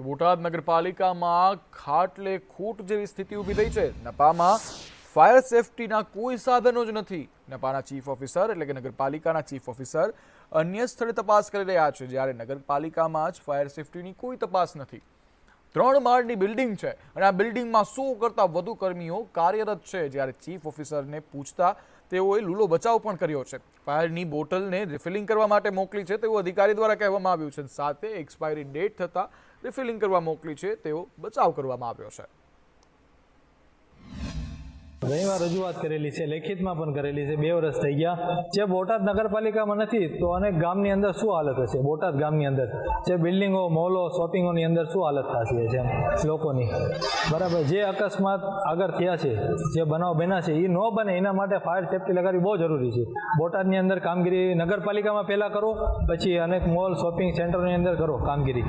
તો બોટાદ નગરપાલિકામાં ખાટલે ખૂટ જેવી સ્થિતિ ઊભી થઈ છે. નપામાં ફાયર સેફટીના કોઈ સાધનો જ નથી. નપાના ચીફ ઓફિસર એટલે કે નગરપાલિકાના ચીફ ઓફિસર અન્ય સ્થળે તપાસ કરી રહ્યા છે, જ્યારે નગરપાલિકામાં જ ફાયર સેફટીની કોઈ તપાસ નથી. ત્રણ માળની બિલ્ડિંગ છે અને આ બિલ્ડિંગમાં સો કરતાં વધુ કર્મીઓ કાર્યરત છે? જ્યારે ચીફ ઓફિસરને પૂછતા તેઓએ લૂલો બચાવ પણ કર્યો છે. ફાયરની બોટલને રિફિલિંગ કરવા માટે મોકલી છે તેવું અધિકારી દ્વારા કહેવામાં આવ્યું છે. સાથે એક્સપાયરી ડેટ થતાં રિફિલિંગ કરવા મોકલી છે તેવો બચાવ કરવામાં આવ્યો છે. ઘણીવાર રજૂઆત કરેલી છે, લેખિતમાં પણ કરેલી છે, બે વર્ષ થઈ ગયા. જે બોટાદ નગરપાલિકામાં નથી, તો અનેક ગામની અંદર શું હાલત હશે? બોટાદ ગામની અંદર જે બિલ્ડિંગો, મોલો, શોપિંગોની અંદર શું હાલત થતી હશે લોકોની? બરાબર, જે અકસ્માત આગળ થયા છે, જે બનાવ બન્યા છે એ ન બને એના માટે ફાયર સેફટી લગાડવી બહુ જરૂરી છે. બોટાદની અંદર કામગીરી નગરપાલિકામાં પહેલાં કરો, પછી અનેક મોલ, શોપિંગ સેન્ટરોની અંદર કરો કામગીરી.